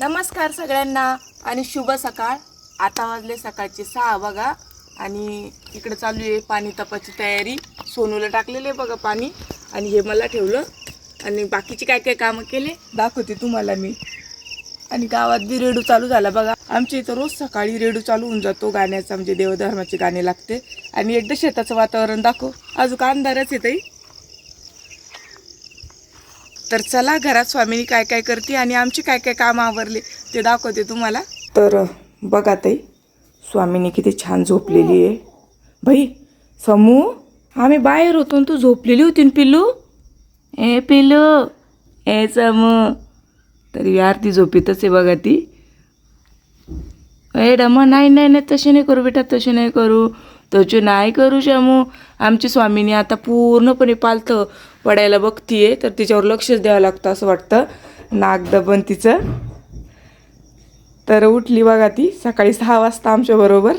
नमस्कार सगळ्यांना आणि शुभ सकाळ. आता वाजले सकाळचे सहा बघा. आणि इकडं चालू आहे पाणी तपाची तयारी. सोनूला टाकलेले आहे बघा पाणी. आणि हे मला ठेवलं. आणि बाकीचे काय काय कामं केले दाखवते तुम्हाला मी. आणि गावात बी रेडू चालू झाला बघा. आमच्या इथं रोज सकाळी रेडू चालू होऊन जातो गाण्याचा. म्हणजे देवधर्माचे गाणे लागते. आणि एकदा शेताचं वातावरण दाखव. अजून अंधारच येतही तर चला घरात स्वामीनी काय काय करते आणि आमची काय काय कामं आवरले ते दाखवते तुम्हाला. तर बघा ताई स्वामीनी किती छान झोपलेली आहे. भाई समू आम्ही बाहेर होतो आणि तू झोपलेली होती ना पिल्लू? ए पिल्लू ए समू. तरी आरती झोपीतच आहे बघा ती. ए डमा नाही नाही नाही तसे नाही करू बेटा तसे नाही करू. तसे नाही करू शमू आमची स्वामीनी आता पूर्णपणे पालतं पडायला बघतीये तर तिच्यावर लक्षच द्यावं लागतं असं वाटतं. नाक दबन तिचं. तर उठली बघा ती सकाळी सहा वाजता आमच्याबरोबर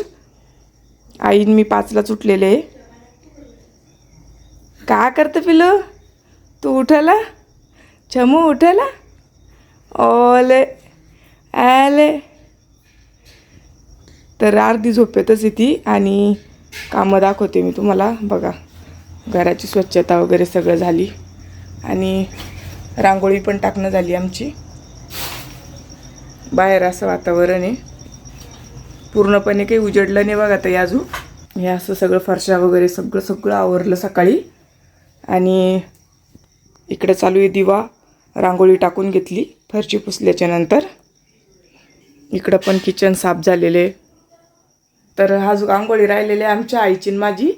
आईन मी पाचलाच उठलेले. आहे का करतं पिलं तू उठला चमू उठला ओले आले. तर अर्धी झोपेतच येते आणि कामं दाखवते मी तुम्हाला बघा. घराची स्वच्छता वगैरे सगळं झाली. आणि रांगोळी पण टाकणं झाली आमची. बाहेर असं वातावरण आहे. पूर्णपणे काही उजडलं नाही बघा आता अजून. हे असं सगळं फरशा वगैरे सगळं सगळं आवरलं सकाळी. आणि इकडं चालू आहे दिवा. रांगोळी टाकून घेतली फरची पुसल्याच्या नंतर. इकडं पण किचन साफ झालेले. तर हा अजून आंघोळी राहिलेली आहे आमच्या आईची आणि माझी.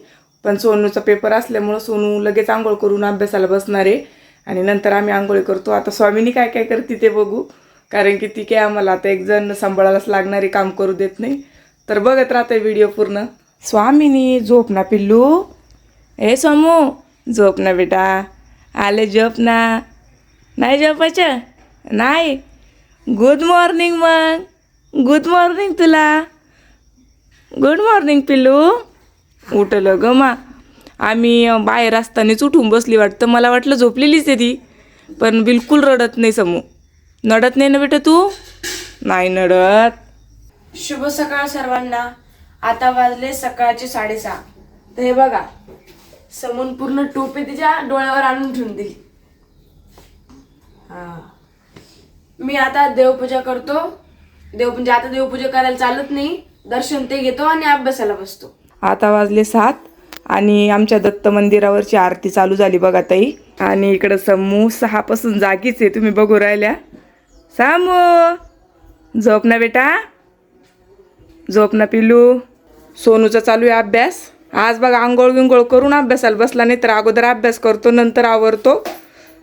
पण सोनूचा पेपर असल्यामुळं सोनू लगेच आंघोळ करून अभ्यासाला बसणार आहे. आणि नंतर आम्ही आंघोळी करतो. आता स्वामीनी काय काय करते ते बघू. कारण की ती काय आम्हाला आता एक जण सांभाळायलाच लागणारे काम करू देत नाही. तर बघत राहते व्हिडिओ पूर्ण. स्वामीनी झोप ना पिल्लू. ए समू झोप ना बेटा. आले झोप ना. नाही झोपायचं? नाही. गुड मॉर्निंग मग गुड मॉर्निंग तुला. गुड मॉर्निंग पिल्लू. उठलं ग मा. आम्ही बाहेर असतानाच उठून बसली वाटतं. मला वाटलं झोपलेलीच आहे ती. पण बिलकुल रडत नाही समू. नडत नाही ना बेटा तू? नाही नडत. शुभ सकाळ सर्वांना. आता वाजले सकाळचे साडेसहा. तर हे बघा. समून पूर्ण टोपी तिच्या डोळ्यावर आणून ठेवून दिली. हा. मी आता देवपूजा करतो. देव म्हणजे आता देवपूजा करायला चालत नाही. दर्शन ते घेतो आणि अभ्यासाला बसतो. आता वाजले सात आणि आमच्या दत्त मंदिरावरची आरती चालू झाली बघा ताई. आणि इकडं समू सहापासून जागीच आहे तुम्ही बघू राहिल्या. सामू झोप ना बेटा. झोप ना पिलू सोनूचा चालू आहे अभ्यास. आज बघा आंघोळ गिंघोळ करून अभ्यासाला बसला नाही तर अगोदर अभ्यास करतो नंतर आवरतो.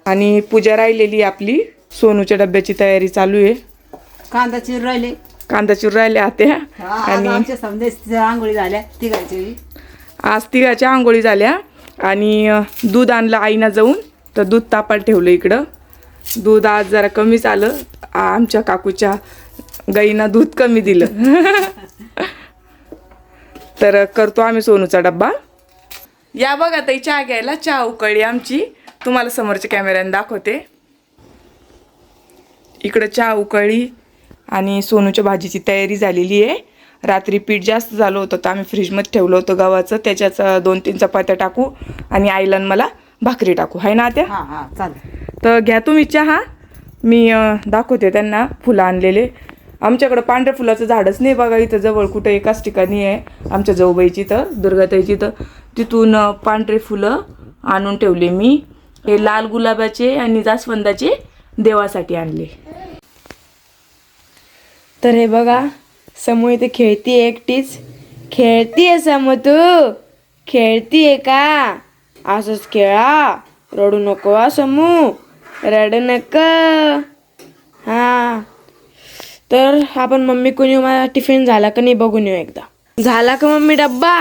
आणि पूजा राहिलेली आपली. सोनूच्या डब्याची तयारी चालू आहे. कांदा चिर राहिले. कांदा चिर राहिल्या आत्या. आणि आमच्या समजा आंघोळी झाल्या तिघांची आज तिघाच्या आंघोळी झाल्या. आणि दूध आणलं आईना जाऊन. तर दूध तापायला ठेवलं इकडं. दूध आज जरा कमीच आलं आमच्या काकूच्या गाईनं दूध कमी दिलं. तर करतो आम्ही सोनूचा डब्बा. या बघा ताई चहा घ्यायला. चहा उकळली आमची. तुम्हाला समोरच्या कॅमेऱ्याने दाखवते. इकडं चहा उकळली. आणि सोनूच्या भाजीची तयारी झालेली आहे. रात्री पीठ जास्त झालं होतं तर आम्ही फ्रीजमध्ये ठेवलं होतं गव्हाचं. त्याच्याच दोन तीन चपात्या टाकू आणि आईला मला भाकरी टाकू. हाय ना त्या हा हा चालेल. तर घ्या तुम्ही चहा. मी दाखवते त्यांना फुलं आणलेले. आमच्याकडं पांढऱ्या फुलाचं झाडच नाही बघा. इथं जवळ कुठं एकाच ठिकाणी आहे. आमच्या जाऊबाईची तर दुर्गाताईची तर तिथून पांढरे फुलं आणून ठेवले मी. हे लाल गुलाबाचे आणि जास्वंदाचे देवासाठी आणले. तर हे बघा समू इथे खेळती एकटीच. खेळतीये समू तू. खेळतीये का? असंच खेळा. रडू नको हा समू. रडू नक. हा. तर आपण मम्मी कोणी मला टिफिन झाला का नाही बघून येऊ एकदा. झाला का मम्मी डब्बा?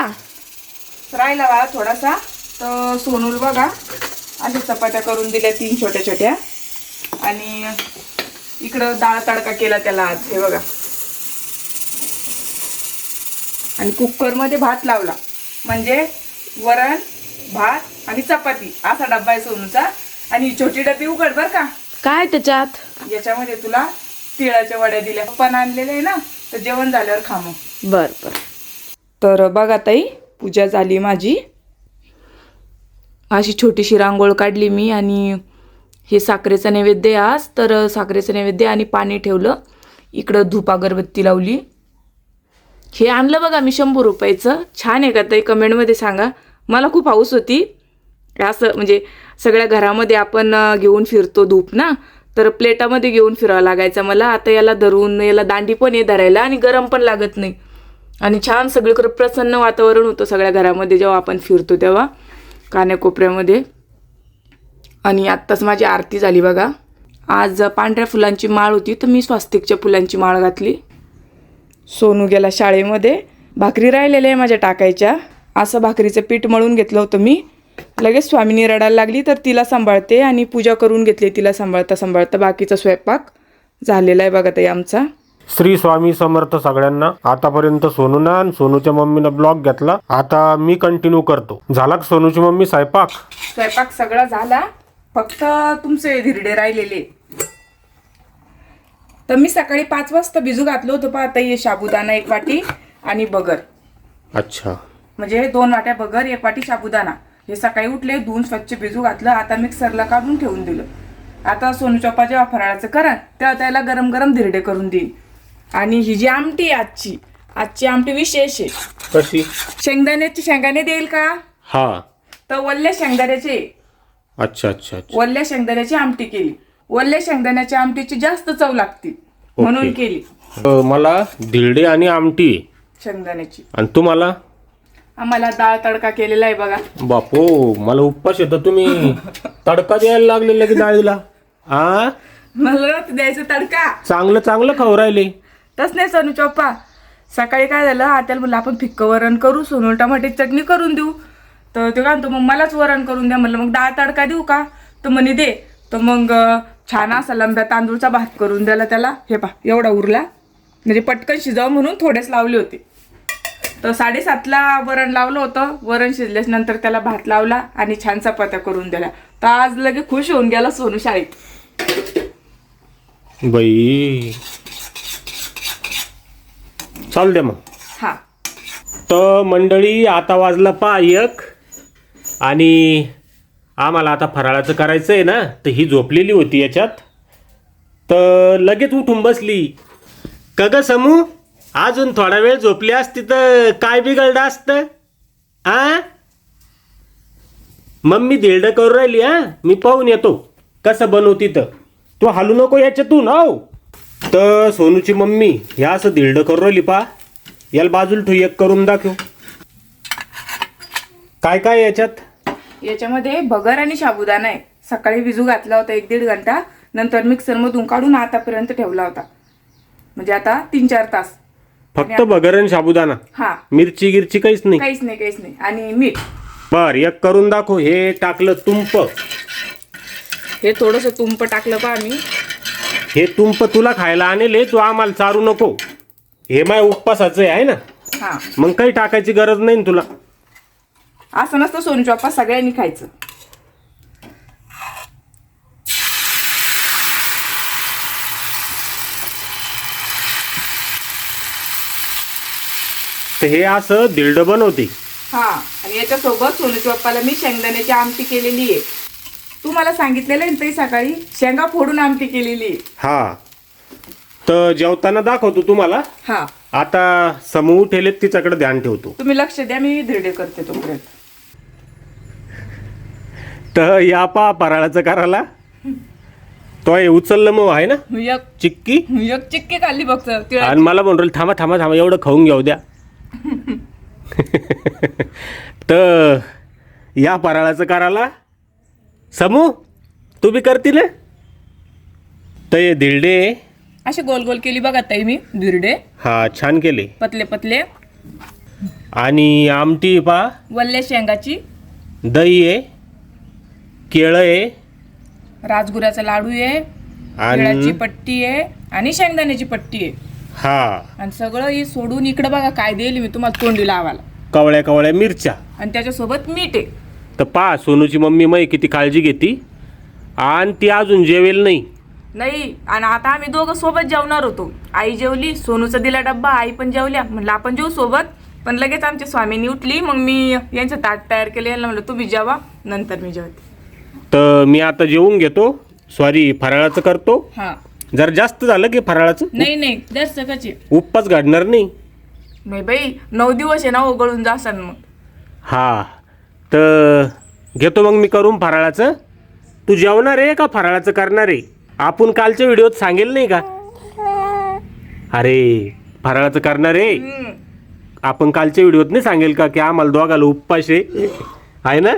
राहिला बा थोडासा. तर सोनूल बघा अशा चपात्या करून दिल्या तीन छोट्या छोट्या आणि इकडं डाळ तडका केला त्याला आज. हे बघा. आणि कुकरमध्ये भात लावला. म्हणजे वरण भात आणि चपाती. असा डब्बा आहे सोनूचा. आणि ही छोटी डबी उघड बर का. काय त्याच्यात? याच्यामध्ये तुला तिळाच्या वड्या दिल्या. पण आणलेल्या आहे ना. तर जेवण झाल्यावर खा मग. बर बर. तर बघा ताई पूजा झाली माझी. अशी छोटीशी रांगोळ काढली मी आणि हे साखरेचा नैवेद्य आज. तर साखरेचं नैवेद्य आणि पाणी ठेवलं. इकडं धूप अगरबत्ती लावली. हे आणलं बघा मी शंभर रुपयाचं. छान आहे का ते कमेंटमध्ये सांगा. मला खूप हाऊस होती. असं म्हणजे सगळ्या घरामध्ये आपण घेऊन फिरतो धूप ना तर प्लेटामध्ये घेऊन फिरावं लागायचं मला. आता याला धरून याला दांडी पण आहे धरायला आणि गरम पण लागत नाही. आणि छान सगळीकडे प्रसन्न वातावरण होतं सगळ्या घरामध्ये जेव्हा आपण फिरतो तेव्हा कान्याकोपऱ्यामध्ये. आणि आत्ताच माझी आरती झाली बघा. आज पांढऱ्या फुलांची माळ होती तर मी स्वास्तिकच्या फुलांची माळ घातली. सोनू गेला शाळेमध्ये. भाकरी राहिलेल्या आहे माझ्या टाकायच्या. असं भाकरीचं पीठ मळून घेतलं होतं मी. लगेच स्वामिनी रडायला लागली तर तिला सांभाळते आणि पूजा करून घेतली तिला सांभाळता सांभाळता बाकीचा स्वयंपाक झालेला आहे बघा ताई आमचा. श्री स्वामी समर्थ सगळ्यांना. आतापर्यंत सोनूनं आणि सोनूच्या मम्मीनं ब्लॉग घेतला. आता मी कंटिन्यू करतो. झाला का सोनूची मम्मी स्वयंपाक? स्वयंपाक सगळा झाला. फक्त तुमचे धिरडे राहिलेले. तर मी सकाळी पाच वाजता भिजू घातलं होतं पहा. आता हे साबुदाणा एक वाटी आणि बगर. अच्छा. म्हणजे दोन वाट्या बगर एक वाटी साबुदाणा हे सकाळी उठले धुवून स्वच्छ भिजू घातलं. आता मिक्सरला काढून ठेवून दिलं. आता सोनू चोपा जेव्हा फराळाचं करा तेव्हा त्याला गरम गरम धिरडे करून देईन. आणि ही जी आमटी आहे आजची आजची आमटी विशेष आहे. कशी? शेंगदाण्याचे शेंगाणे देईल का? हा. तर वल्ल्या शेंगदाण्याचे. अच्छा अच्छा अच्छा. वल्ल्या शेंगदाण्याची आमटी केली. वल्ल्या शेंगदाण्याच्या आमटीची जास्त चव लागते. म्हणून केली. अ, मला धिरडे आणि आमटी. शेंगदाण्याची. आणि तुम्हाला? आम्हाला डाळ तडका केलेला आहे बघा. बापो मला उपवास येतो तुम्ही. तडका द्यायला लागलेला की डाळीला. आ? मला नव्हतं द्यायचं तडका. चांगलं चांगलं खाऊ राहिले. तस नाही सोनू चोप्पा. सकाळी काय झालं आत्याला म्हणलं आपण फिक्क वरण करू सोनू टमाटे चटणी करून देऊ. तर ते काय म्हणतो मग मलाच वरण करून द्या. म्हणलं मग डाळ तडका देऊ का? तर म्हणे दे. तर मग अं, छान असा लंब्या तांदूळचा भात करून द्याला त्याला. हे पा एवढा उरला. म्हणजे पटकन शिजावं म्हणून थोडेच लावले होते. तर साडेसातला वरण लावलं होतं. वरण शिजल्यास नंतर त्याला भात लावला आणि छान चपात्या करून दिल्या तर आज लगे खुश होऊन गेला सोनू शाळेत. बाई. चाल द्या मग. हा. तर मंडळी आता वाजला पा एक आणि आम्हाला आता फराळाचं करायचं आहे ना तर ही झोपलेली होती याच्यात. तर लगेच उठून बसली. का ग समू? अजून थोडा वेळ झोपली असती तर काय बिघडलं असतं? आ? मम्मी धिरडं करून राहिली हा मी पाहून येतो. कसं बनवती तर तू हालू नको याच्यातून हो तर सोनूची मम्मी ह्या असं धिरडं करून राहिली पा. याला बाजूला ठू एक करून दाखव. काय काय याच्यात? याच्यामध्ये भगर आणि साबुदाणा आहे. सकाळी भिजू घातला होता एक दीड घंटा नंतर मिक्सरमधून काढून आतापर्यंत ठेवला होता. म्हणजे आता तीन चार तास. फक्त भगर आणि साबुदाणा हा. मिरची गिरची काहीच नाही? काहीच नाही काहीच नाही. आणि मीठ. बर एक करून दाखव. हे टाकलं तुंप. हे थोडंसं तुंप टाकलं पा आम्ही. हे तुंप तुला खायला आणले तू आम्हाला चारू नको. हे माय उपवासाचं आहे ना? हा. मग काही टाकायची गरज नाही ना तुला. असं नसतं सोनू चॉप्पा सगळ्यांनी खायचं. तर हे असं धिरडं बनवते. हा आणि याच्यासोबत सोनू चॉप्पाला मी शेंगदाण्याची आमटी केलेली आहे. तू मला सांगितलेलं आहे ना ताई सकाळी शेंगा फोडून आमटी केलेली आहे. हा. तर जेवताना दाखवतो तुम्हाला. हा. आता समूह ठेलेत तिच्याकडे ध्यान ठेवतो. तुम्ही लक्ष द्या मी धिरडे करते तोपर्यंत. तर या पा फराळाचं करायला. तो हे उचललं मग आहे ना? एक. चिक्की? एक चिक्की खाल्ली फक्त. तिळा आणि मला म्हणून थांबा थांबा थांबा एवढं खाऊन घेऊ द्या. तर या फराळाचं करायला. समू तू बी करतील हे? तर हे धिरडे असे गोल गोल केली बघा ताई मी धिरडे हा छान केले. पतले पतले. आणि आमटी पा. वल्ल्या शेंगाची. दही आहे. केळं आहे. राजगुऱ्याचा लाडू आहे. तिळाची आणि पट्टी आहे आणि शेंगदाण्याची पट्टी आहे. हा. आणि सगळं हे सोडून इकडे बघा काय देईल मी तुम्हाला तोंडी लावायला. कवळ्या कवळ्या मिरच्या. आणि त्याच्यासोबत मीठ आहे. तर पा सोनूची मम्मी मै किती काळजी घेते. आणि ती अजून जेवेल नाही. नाही आणि आता आम्ही दोघं सोबत जेवणार होतो. आई जेवली सोनूचा दिला डब्बा आई पण जेवल्या. म्हणलं आपण जेवू सोबत. पण लगेच आमच्या स्वामीनी उठली. मग मी यांचं ताट तयार केलं. यांना म्हणलं तुम्ही जेवा नंतर मी जेवते. तर मी आता जेवून घेतो. सॉरी फराळाचं करतो. हा. जर जास्त झालं की फराळाचं? नाही नाही जास्त कचे उपवास घडणार नाही. नाही बाई नऊ दिवस आहे ना ओघळून जासान मग. हा. तर घेतो मग मी करून फराळाचं. तू जेवणार आहे का फराळाचं करणार आहे? आपण कालच्या व्हिडिओत सांगेल नाही का? अरे फराळाचं करणार आहे. हम्म. आपण कालच्या व्हिडिओत नाही सांगेल का की आम्हाला दोघाला उपवास आहे. आहे ना?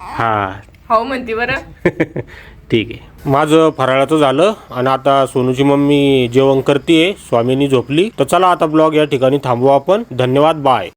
हा. हो म्हणते बरं. ठीक आहे. माझं फराळाचं झालं आणि आता सोनूची मम्मी जेवण करते स्वामीनी झोपली. तर चला आता ब्लॉग या ठिकाणी थांबवू आपण. धन्यवाद बाय.